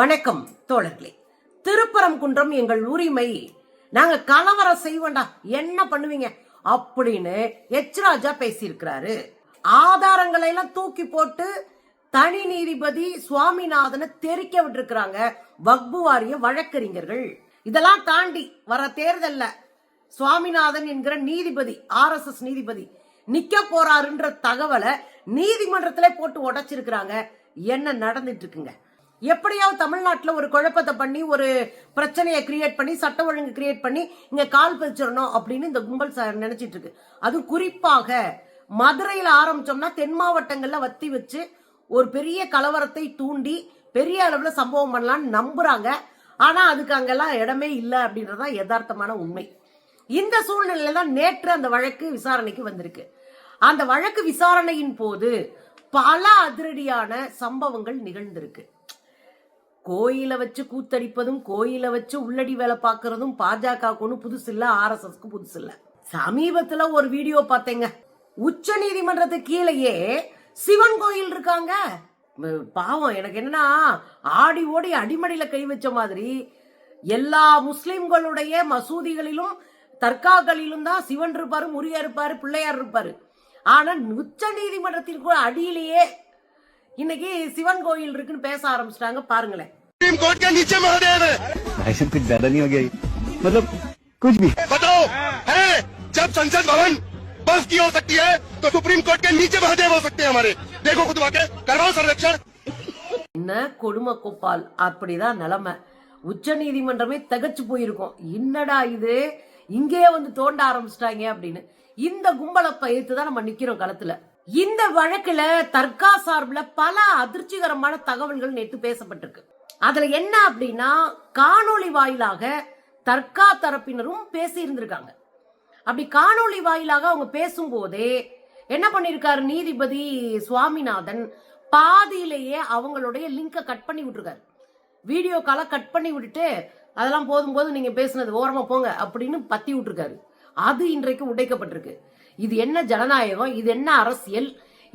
வணக்கம் தோழர்களே. திருப்பரங்குன்றம் எங்கள் உரிமை. நாங்க கலவரம் செய்வோண்டா என்ன பண்ணுவீங்க? அப்படின்னு எச்ராஜா பேசியிருக்கிறாரு. ஆதாரங்களை எல்லாம் தூக்கி போட்டு தனி நீதிபதி சுவாமிநாதனை தெரிக்க விட்டுருக்கிறாங்க வக்பு வாரிய வழக்கறிஞர்கள். இதெல்லாம் தாண்டி வர தேர்தல்ல சுவாமிநாதன் என்கிற நீதிபதி ஆர்எஸ்எஸ் நீதிபதி நிக்க போறாருன்ற தகவலை நீதிமன்றத்திலே போட்டு உடைச்சிருக்கிறாங்க. என்ன நடந்துட்டு இருக்குங்க? எப்படியாவது தமிழ்நாட்டில் ஒரு குழப்பத்தை பண்ணி ஒரு பிரச்சனையை கிரியேட் பண்ணி சட்ட ஒழுங்கு கிரியேட் பண்ணி இங்கே கால் பதிச்சிடணும் அப்படின்னு இந்த கும்பல் ச- நினைச்சிட்டு இருக்கு. அது குறிப்பாக மதுரையில் ஆரம்பிச்சோம்னா தென் மாவட்டங்களில் வத்தி வச்சு ஒரு பெரிய கலவரத்தை தூண்டி பெரிய அளவில் சம்பவம் பண்ணலான்னு நம்புறாங்க. ஆனால் அதுக்கு அங்கெல்லாம் இடமே இல்லை அப்படின்றதுதான் யதார்த்தமான உண்மை. இந்த சூழ்நிலையில தான் நேற்று அந்த வழக்கு விசாரணைக்கு வந்திருக்கு. அந்த வழக்கு விசாரணையின் போது பல அதிரடியான சம்பவங்கள் நிகழ்ந்திருக்கு. கோயில வச்சு கூத்தடிப்பதும் கோயில வச்சு உள்ளடி வேலை பார்க்கறதும் பாஜகவுக்கு ஒன்றும் புதுசு இல்ல ஆர்எஸ்எஸ்க்கு புதுசு இல்ல. சமீபத்துல ஒரு வீடியோ பார்த்தேங்க. உச்ச நீதிமன்றத்துக்கு கீழேயே சிவன் கோயில் இருக்காங்க. பாவம் எனக்கு என்னன்னா ஆடி ஓடி அடிமடியில கை வச்ச மாதிரி எல்லா முஸ்லிம்களுடைய மசூதிகளிலும் தர்காக்களிலும் தான் சிவன் இருப்பாரு முருகர் இருப்பாரு பிள்ளையார் இருப்பாரு. ஆனா உச்ச நீதிமன்றத்திற்கு அடியிலேயே இன்னைக்கு சிவன் கோயில் இருக்குன்னு பேச ஆரம்பிச்சிட்டாங்க பாருங்களேன் सुप्रीम कोर्ट के नीचे महादेव है भाई साहब कुछ ज्यादा नहीं हो गया ये? मतलब कुछ भी बताओ है जब संसद भवन बंद की हो सकती है तो सुप्रीम कोर्ट के नीचे महादेव हो सकते हैं हमारे देखो खुद वाके करवाओ सर्वेक्षण என்ன கொடுமை கோபால் அப்படிதான் நிலைமை உச்ச நீதிமன்றமே தகச்சு போயிருக்கும் என்னடா இது இங்கே வந்து தோண்ட ஆரம்பிச்சிட்டாங்க அப்படின்னு இந்த கும்பலை பயிர்த்து தான் நம்ம நிக்கிறோம் களத்துல இந்த வழக்குல தர்கா சார்பில் பல அதிர்ச்சிகரமான தகவல்கள் நேற்று பேசப்பட்டிருக்கு. அதுல என்ன அப்படின்னா காணொளி வாயிலாக தர்கா தரப்பினரும் பேசி இருந்திருக்காங்க அப்படி காணொளி வாயிலாக அவங்க பேசும்போதே என்ன பண்ணிருக்காரு? நீதிபதி சுவாமிநாதன் பாதியிலேயே அவங்களுடைய லிங்கை கட் பண்ணி விட்டுருக்காரு. வீடியோ காலை கட் பண்ணி விட்டுட்டு அதெல்லாம் போதும் போது நீங்க பேசுனது ஓரமா போங்க அப்படின்னு பத்தி விட்டுருக்காரு. அது இன்றைக்கு உடைக்கப்பட்டிருக்கு. இது என்ன ஜனநாயகம்? இது என்ன அரசியல்?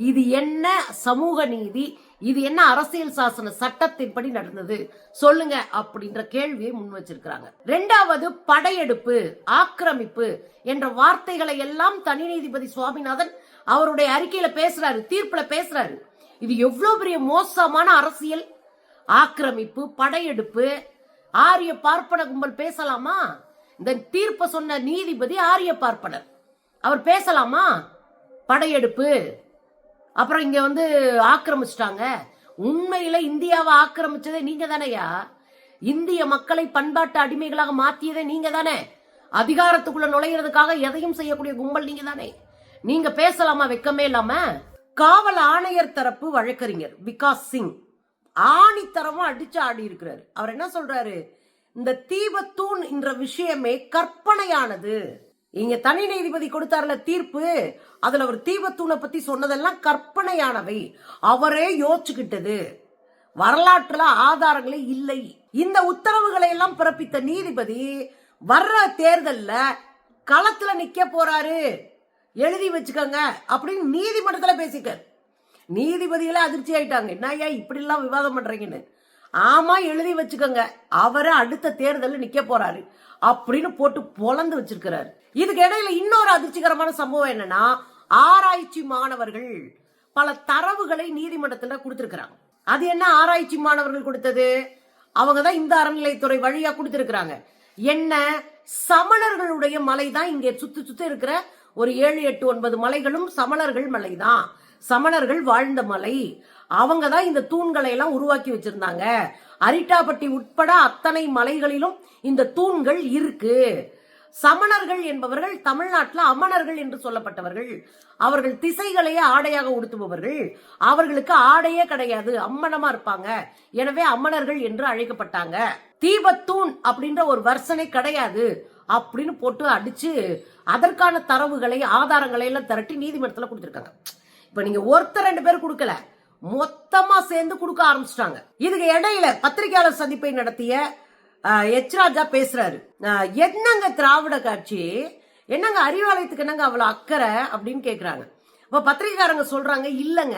இது என்ன சமூக நீதி? இது என்ன அரசியல் சாசன சட்டத்தின்படி நடந்தது? சொல்லுங்க அப்படின்ற கேள்வியை முன் வச்சிருக்கிறாங்க. ரெண்டாவது படையெடுப்பு ஆக்கிரமிப்பு என்ற வார்த்தைகளை எல்லாம் தனி நீதிபதி சுவாமிநாதன் அவருடைய அறிக்கையில பேசுறாரு தீர்ப்புல பேசுறாரு. இது எவ்வளவு பெரிய மோசமான அரசியல்? ஆக்கிரமிப்பு படையெடுப்பு ஆரிய பார்ப்பன கும்பல் பேசலாமா? இந்த தீர்ப்பை சொன்ன நீதிபதி ஆரிய பார்ப்பனர். அவர் பேசலாமா? படையெடுப்பு. அப்புறம் இங்க வந்து ஆக்கிரமிச்சிட்டாங்க. உண்மையில இந்தியாவை ஆக்கிரமிச்சதே நீங்க தானேயா இந்திய மக்களை பண்பாட்டு அடிமைகளாக மாத்தியதே நீங்க தானே அதிகாரத்துக்குள்ள நுழையிறதுக்காக எதையும் செய்யக்கூடிய கும்பல் நீங்க தானே நீங்க பேசலாமா? வெக்கமே இல்லாம? காவல் ஆணையர் தரப்பு வழக்கறிஞர் விகாஸ் சிங். ஆணித்தரமா அடிச்சு ஆடி இருக்கிறாரு. அவர் என்ன சொல்றாரு? இந்த தீபத்தூண் என்ற விஷயமே கற்பனையானது. இங்க தனி நீதிபதி கொடுத்தாருல தீர்ப்பு? அதுல ஒரு தீபத்தூணை பத்தி சொன்னதெல்லாம் கற்பனையானவை. அவரே யோசிச்சுக்கிட்டது. வரலாற்றுல ஆதாரங்களே இல்லை. இந்த உத்தரவுகளை எல்லாம் பிறப்பித்த நீதிபதி வர்ற தேர்தல்ல களத்துல நிக்க போறாரு. எழுதி வச்சுக்கோங்க அப்படின்னு நீதிமன்றத்துல பேசிக்க நீதிபதிகளே அதிர்ச்சி ஆயிட்டாங்க. என்னய்யா இப்படி எல்லாம் விவாதம் பண்றீங்கன்னு. ஆமா எழுதி வச்சுக்கோங்க. அவரை அடுத்த தேர்தலில் நிக்க போறாரு. அப்படின்னு போட்டு பொலந்து வச்சிருக்கிறாரு. இதுக்கு இடையில இன்னொரு அதிர்ச்சிகரமான சம்பவம் என்னன்னா ஆராய்ச்சி மாணவர்கள் பல தரவுகளை நீதிமன்றத்தில் கொடுத்திருக்கிறாங்க. அது என்ன ஆராய்ச்சி மாணவர்கள் கொடுத்தது? அவங்க தான் இந்த அறநிலைத்துறை வழியா கொடுத்திருக்கிறாங்க. என்ன? சமணர்களுடைய மலை தான் இங்கே சுத்து சுத்து இருக்கிற ஒரு ஏழு எட்டு ஒன்பது மலைகளும் சமணர்கள் மலை தான் சமணர்கள் வாழ்ந்த மலை. அவங்க தான் இந்த தூண்களை எல்லாம் உருவாக்கி வச்சிருந்தாங்க. அரிட்டாபட்டி உட்பட அத்தனை மலைகளிலும் இந்த தூண்கள் இருக்கு. சமணர்கள் என்பவர்கள் தமிழ்நாட்டில் அமணர்கள் என்று சொல்லப்பட்டவர்கள். அவர்கள் திசைகளையே ஆடையாக உடுத்துபவர்கள். அவர்களுக்கு ஆடையே கிடையாது அம்மனமா இருப்பாங்க. எனவே அம்மணர்கள் என்று அழைக்கப்பட்டாங்க. தீபத்தூண் அப்படின்ற ஒரு வர்சனை கிடையாது அப்படின்னு போட்டு அடிச்சு அதற்கான தரவுகளை ஆதாரங்களை எல்லாம் திரட்டி நீதிமன்றத்தில் கொடுத்துருக்காங்க. இப்ப நீங்க ஒருத்தர் ரெண்டு பேர் கொடுக்கல. மொத்தமா சேர்ந்து கொடுக்க ஆரம்பிச்சிட்டாங்க. இதுக்கு இடையில பத்திரிகையாளர் சந்திப்பை நடத்திய அஹ், எச் ராஜா பேசுறாரு. என்னங்க திராவிட காட்சி? என்னங்க அறிவாலயத்துக்கு என்னங்க அவ்வளவு அக்கறை அப்படின்னு கேக்குறாங்க. இப்ப பத்திரிகைக்காரங்க சொல்றாங்க இல்லங்க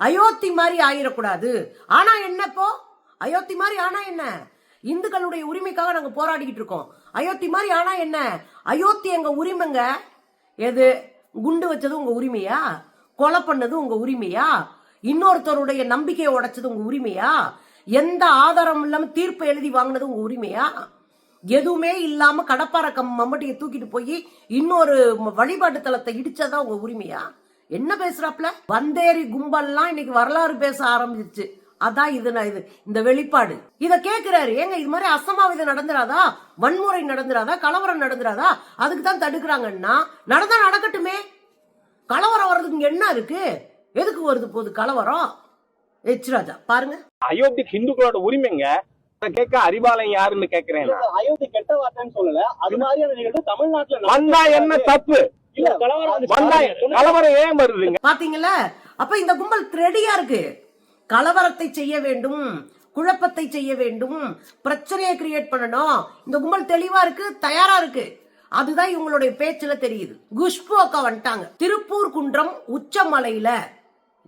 அயோத்தி மாதிரி ஆயிடக்கூடாது ஆனா என்னப்போ அயோத்தி மாதிரி ஆனா என்ன? இந்துக்களுடைய உரிமைக்காக நாங்க போராடிக்கிட்டு இருக்கோம். அயோத்தி மாதிரி ஆனா என்ன? அயோத்தி எங்க உரிமைங்க? எது? குண்டு வச்சது உங்க உரிமையா? கொலை பண்ணது உங்க உரிமையா? இன்னொருத்தருடைய நம்பிக்கையை உடைச்சது உங்க உரிமையா? எந்த ஆதாரம் இல்லாம தீர்ப்பு எழுதி வாங்கினது உங்க உரிமையா? எதுவுமே இல்லாம கடப்பார கம் மம்பட்டியை தூக்கிட்டு போய் இன்னொரு வழிபாட்டு தலத்தை இடிச்சதா உங்க உரிமையா? என்ன பேசுறாப்ல வந்தேரி கும்பல்லாம் இன்னைக்கு வரலாறு பேச ஆரம்பிச்சிருச்சு. அதான் இது நான் இது இந்த வெளிப்பாடு. இத கேக்குறாரு. ஏங்க இது மாதிரி அசம்பாவிதம் நடந்துராதா? வன்முறை நடந்துராதா? கலவரம் நடந்துராதா? அதுக்கு தான் தடுக்கிறாங்கன்னா நடந்தா நடக்கட்டுமே. கலவரம் வர்றதுக்கு என்ன இருக்கு? எதுக்கு வருது போகுது கலவரம்? எச் ராஜா பாருங்க. அயோத்தி ஹிந்துக்களோட உரிமைங்க? கேட்க அறிவாலயம் யாருன்னு கேக்குறேன். அயோத்தி கெட்ட வார்த்தைன்னு சொல்லல. அது மாதிரியான நிகழ்வு தமிழ்நாட்டுல. வந்தா என்ன தப்பு? இல்ல கலவரம் வந்து வந்தா கலவரம் ஏன் வருதுங்க? பாத்தீங்கல்ல அப்ப இந்த கும்பல் ரெடியா இருக்கு. கலவரத்தை செய்ய வேண்டும் குழப்பத்தை செய்ய வேண்டும் பிரச்சனையை கிரியேட் பண்ணணும். இந்த கும்பல் தெளிவா இருக்கு தயாரா இருக்கு. அதுதான் இவங்களுடைய பேச்சுல தெரியுது. குஷ்பு அக்கா வந்துட்டாங்க. திருப்பூர் குன்றம் உச்சமலையில.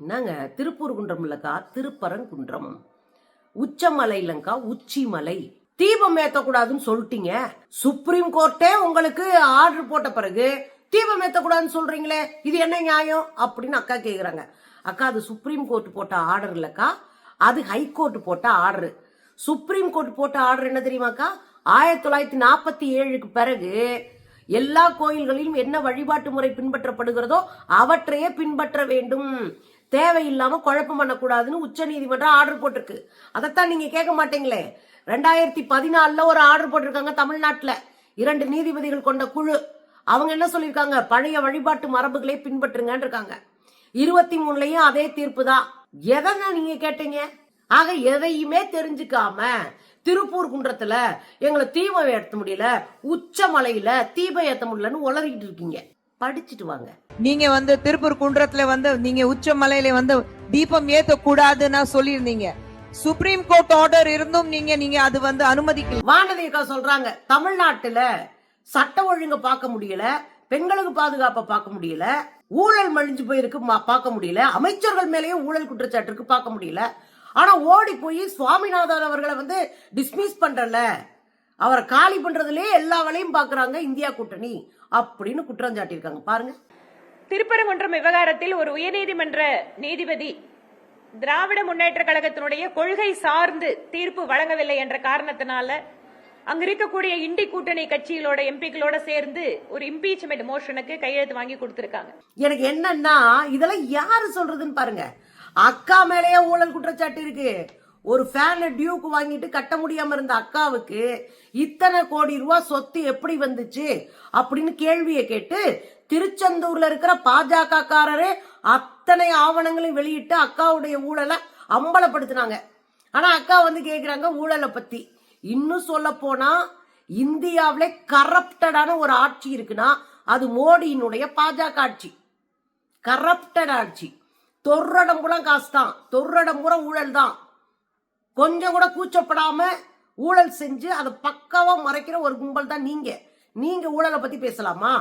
என்னங்க? திருப்பூர் குன்றம் இல்லக்கா திருப்பரங்குன்றம் உச்சமலை. இல்லங்கா உச்சி மலை தீபம் ஏத்தக்கூடாதுன்னு சொல்லிட்டீங்க. சுப்ரீம் கோர்ட்டே உங்களுக்கு ஆர்டர் போட்ட பிறகு தீபம் ஏத்தக்கூடாதுன்னு சொல்றீங்களே இது என்ன நியாயம்? அப்படின்னு அக்கா கேக்குறாங்க. அக்கா அது சுப்ரீம் கோர்ட் போட்ட ஆர்டர் இல்லக்கா. அது ஹைகோர்ட் போட்ட ஆர்டர் சுப்ரீம் கோர்ட் போட்ட ஆர்டர் என்ன தெரியுமாக்கா? ஆயிரத்தி தொள்ளாயிரத்தி நாற்பத்தி ஏழுக்கு பிறகு எல்லா கோயில்களிலும் என்ன வழிபாட்டு முறை பின்பற்றப்படுகிறதோ அவற்றையே பின்பற்ற வேண்டும். தேவையில்லாம குழப்பம் பண்ணக்கூடாதுன்னு உச்ச நீதிமன்றம் ஆர்டர் போட்டிருக்கு. அதைத்தான் நீங்க கேட்க மாட்டீங்களே. ரெண்டாயிரத்தி பதினாலுல ஒரு ஆர்டர் போட்டிருக்காங்க தமிழ்நாட்டுல. இரண்டு நீதிபதிகள் கொண்ட குழு. அவங்க என்ன சொல்லியிருக்காங்க? பழைய வழிபாட்டு மரபுகளை பின்பற்றுங்கன்னு இருக்காங்க இருபத்தி மூணுலயும் அதே தீர்ப்பு தான் எதை நீங்க கேட்டீங்க? ஆக எதையுமே தெரிஞ்சுக்காம திருப்பூர் குன்றத்துல எங்களை தீபம் ஏற்ற முடியல உச்ச மலையில தீபம் ஏற்ற முடியலன்னு உளறிக்கிட்டு இருக்கீங்க. படிச்சுட்டு வாங்க நீங்க வந்து திருப்பூர் குன்றத்துல வந்து நீங்க உச்ச மலையில வந்து தீபம் ஏத்த கூடாதுன்னு சொல்லியிருந்தீங்க. சுப்ரீம் கோர்ட் ஆர்டர் இருந்தும் நீங்க நீங்க அது வந்து அனுமதிக்கல. வானதி அக்கா சொல்றாங்க தமிழ்நாட்டுல சட்ட ஒழுங்க பார்க்க முடியல பெண்களுக்கு பாதுகாப்பை பார்க்க முடியல ஊழல் மழிஞ்சு போயிருக்கு பார்க்க முடியல அமைச்சர்கள் மேலேயும் ஊழல் குற்றச்சாட்டு இருக்கு பார்க்க முடியல. ஆனா ஓடி போய் சுவாமிநாதன் அவர்களை வந்து டிஸ்மிஸ் பண்றல அவரை காலி பண்றதுலயே எல்லா வேலையும் பாக்குறாங்க இந்தியா கூட்டணி. அப்படின்னு குற்றம் சாட்டியிருக்காங்க. பாருங்க. திருப்பரங்குன்றம் விவகாரத்தில் ஒரு உயர்நீதிமன்ற நீதிபதி திராவிட முன்னேற்ற கழகத்தினுடைய கொள்கை சார்ந்து தீர்ப்பு வழங்கவில்லை என்ற காரணத்தினால அங்க இருக்கக்கூடிய இண்டி கூட்டணி கட்சிகளோட எம்பிக்களோட சேர்ந்து ஒரு இம்பீச்மெண்ட் மோஷனுக்கு கையெழுத்து வாங்கி கொடுத்திருக்காங்க. எனக்கு என்னன்னா இதெல்லாம் யாரு சொல்றதுன்னு பாருங்க. அக்கா மேலேயே ஊழல் குற்றச்சாட்டு இருக்கு. ஒரு ஃபேன் டியூக்கு வாங்கிட்டு கட்ட முடியாம இருந்த அக்காவுக்கு இத்தனை கோடி ரூபா சொத்து எப்படி வந்துச்சு அப்படின்னு கேள்வியை கேட்டு திருச்செந்தூர்ல இருக்கிற பாஜக காரரே அத்தனை ஆவணங்களையும் வெளியிட்டு அக்காவுடைய ஊழலை அம்பலப்படுத்தினாங்க. ஆனா அக்கா வந்து கேக்குறாங்க ஊழலை பத்தி. இன்னும் சொல்ல போனா இந்தியாவிலே கரப்டடான ஒரு ஆட்சி இருக்குன்னா அது மோடியினுடைய பாஜக ஆட்சி. கரப்டட் ஆட்சி. தொர்ரடம் கூட காசு தான் தொர்ரடம் கூட ஊழல் தான் கொஞ்சம் கூட கூச்சப்படாம ஊழல் செஞ்சு அதை பக்காவா மறைக்கிற ஒரு கும்பல் தான் நீங்க. நீங்க ஊழலை பத்தி பேசலாமா?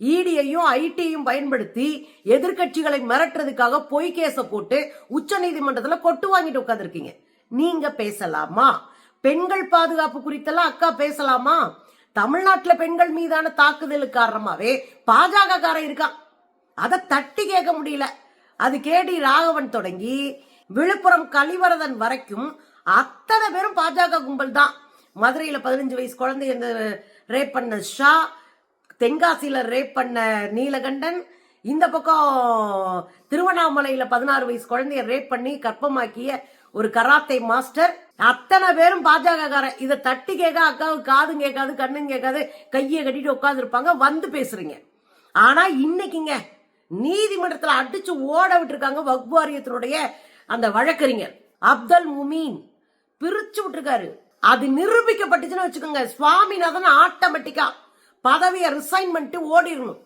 இடியையும் ஐடியையும் பயன்படுத்தி எதிர்க்கட்சிகளை மிரட்டுறதுக்காக பொய் கேச போட்டு உச்ச நீதிமன்றத்துல கொட்டு வாங்கிட்டு உட்காந்துருக்கீங்க நீங்க பேசலாமா? பெண்கள் பாதுகாப்பு குறித்தெல்லாம் அக்கா பேசலாமா? தமிழ்நாட்டுல பெண்கள் மீதான தாக்குதல் காரணமாவே பாஜக காரன் இருக்கான் அதை தட்டி கேட்க முடியல. அது கேடி ராகவன் தொடங்கி விழுப்புரம் கலிவரதன் வரைக்கும் அத்தனை பேரும் பாஜக கும்பல் தான். மதுரையில் பதினஞ்சு வயசு குழந்தை இந்த ரேப் பண்ண ஷா தென்காசியில் ரேப் பண்ண நீலகண்டன் இந்த பக்கம் திருவண்ணாமலையில் பதினாறு வயசு குழந்தைய ரேப் பண்ணி கற்பமாக்கிய ஒரு கராத்தே மாஸ்டர். அத்தனை பேரும் பாஜக காரன் இதை தட்டி கேட்க அக்காவுக்கு காதும் கேட்காது கண்ணும் கேட்காது கையை கட்டிட்டு உட்காந்துருப்பாங்க வந்து பேசுறீங்க. ஆனா இன்னைக்குங்க நீதிமன்றத்தில் அடிச்சு ஓட விட்டுருக்காங்க வக்பு வாரியத்தினுடைய அந்த வழக்கறிஞர் அப்தல் முமீன் பிரிச்சு விட்டுருக்காரு. அது நிரூபிக்கப்பட்டுச்சுன்னு வச்சுக்கோங்க. சுவாமிநாதன் ஆட்டோமேட்டிக்கா பதவியை ரிசைன் பண்ணிட்டு ஓடிடணும்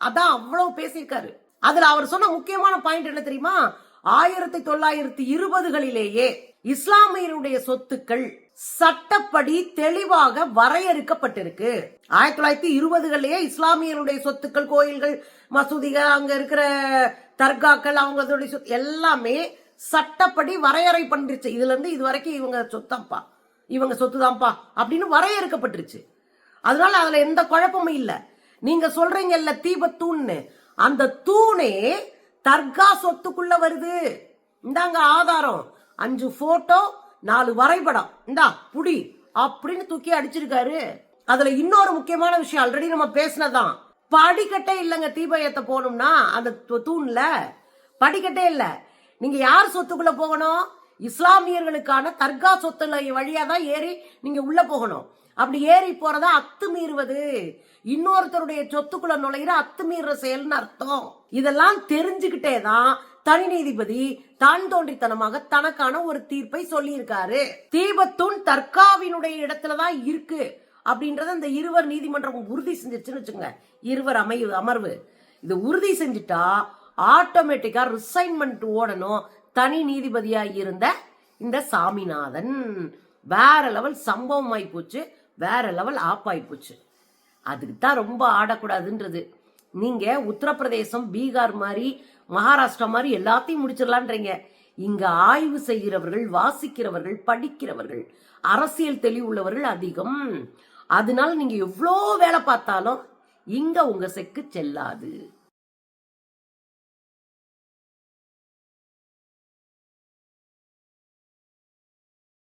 அதான் அவ்வளவு பேசியிருக்காரு. அதுல அவர் சொன்ன முக்கியமான பாயிண்ட் என்ன தெரியுமா? ஆயிரத்தி தொள்ளாயிரத்தி இருபதுகளிலேயே இஸ்லாமியருடைய சொத்துக்கள் சட்டப்படி தெளிவாக வரையறுக்கப்பட்டிருக்கு. ஆயிரத்தி தொள்ளாயிரத்தி இருபதுகளிலேயே இஸ்லாமியருடைய சொத்துக்கள் கோயில்கள் மசூதிகள் அங்க இருக்கிற தர்காக்கள் அவங்களுடைய சொத்து எல்லாமே சட்டப்படி வரையறை பண்ணிருச்சு இதுல இருந்து இது வரைக்கும் இவங்க சொத்தப்பா. இவங்க சொத்துதான்ப்பா. அப்படின்னு வரையறுக்கப்பட்டுருச்சு. அதனால அதுல எந்த குழப்பமும் இல்லை. நீங்க சொல்றீங்கல்ல தீபத்தூண்னு. அந்த தூணே தர்கா சொத்துக்குள்ள வருது. இந்தாங்க ஆதாரம். அஞ்சு போட்டோ நாலு வரைபடம். இந்தா புடி. அப்படின்னு தூக்கி அடிச்சிருக்காரு. அதுல இன்னொரு முக்கியமான விஷயம் ஆல்ரெடி நம்ம பேசினதான். படிக்கட்டே இல்லைங்க தீபயத்தை போகணும்னா அந்த தூண்ல. படிக்கட்டே இல்லை. நீங்க யார் சொத்துக்குள்ள போகணும்? இஸ்லாமியர்களுக்கான தர்கா சொத்துல வழியா தான் ஏறி நீங்க உள்ள போகணும். அப்படி ஏறி போறதா அத்துமீறுவது. இன்னொருத்தருடைய சொத்துக்குள்ள நுழையிற அத்துமீற செயல்னு அர்த்தம். இதெல்லாம் தெரிஞ்சுக்கிட்டே தான் தனி நீதிபதி தான் தோன்றித்தனமாக தனக்கான ஒரு தீர்ப்பை சொல்லியிருக்காரு. தீபத்தூண் தர்காவினுடைய இடத்துல தான் இருக்கு அப்படின்றத இந்த இருவர் நீதிமன்றம் உறுதி செஞ்சிருச்சுன்னு வச்சுங்க இருவர் அமைவு அமர்வு. இது உறுதி செஞ்சுட்டா ஆட்டோமேட்டிக்காக ரிசைன்மெண்ட் ஓடணும். தனி நீதிபதியாக இருந்த இந்த சாமிநாதன் வேற லெவல் சம்பவம் ஆகிப்போச்சு வேற லெவல் ஆப் ஆகிப்போச்சு அதுக்கு தான் ரொம்ப ஆடக்கூடாதுன்றது. நீங்கள் உத்தரப்பிரதேசம் பீகார் மாதிரி மகாராஷ்டிரா மாதிரி எல்லாத்தையும் முடிச்சிடலான்றீங்க. இங்க ஆய்வு செய்கிறவர்கள் வாசிக்கிறவர்கள் படிக்கிறவர்கள் அரசியல் தெளிவுள்ளவர்கள் அதிகம். அதனால நீங்க எவ்வளோ வேலை பார்த்தாலும் இங்க உங்க செக்கு செல்லாது.